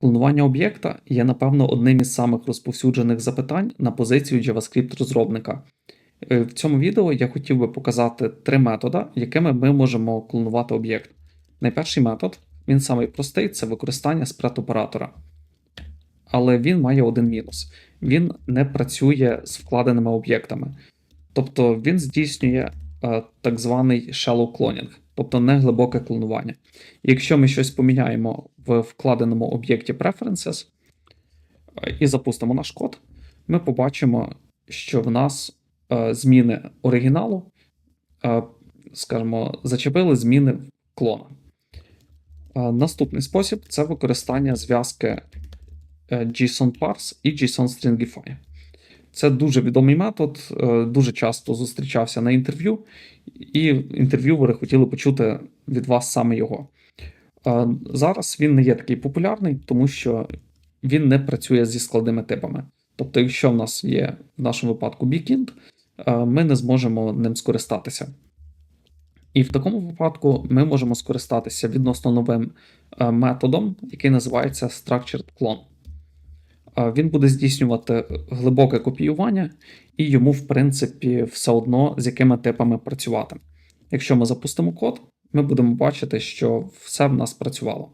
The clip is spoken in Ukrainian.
Клонування об'єкта є, напевно, одним із самих розповсюджених запитань на позицію JavaScript розробника. Е, В цьому відео я хотів би показати три методи, якими ми можемо клонувати об'єкт. Найперший метод, він самий простий, це використання спред-оператора. Але він має один мінус: він не працює з вкладеними об'єктами. Тобто він здійснює е, так званий shallow cloning, тобто не глибоке клонування. Якщо ми щось поміняємо в вкладеному об'єкті Preferences е, і запустимо наш код, ми побачимо, що в нас е, зміни оригіналу, е, скажімо, зачепили зміни клона. Наступний спосіб це використання зв'язки JSON parse і JSON stringify. Це дуже відомий метод, е, дуже часто зустрічався на інтерв'ю, і інтерв'ювери хотіли почути від вас саме його. Е, Зараз він не є такий популярний, тому що він не працює зі складними типами. Тобто, якщо в нас є в нашому випадку bigint, е, ми не зможемо ним скористатися. І в такому випадку ми можемо скористатися відносно новим методом, який називається Structured Clone. Він буде здійснювати глибоке копіювання, і йому, в принципі, все одно з якими типами працювати. Якщо ми запустимо код, ми будемо бачити, що все в нас працювало.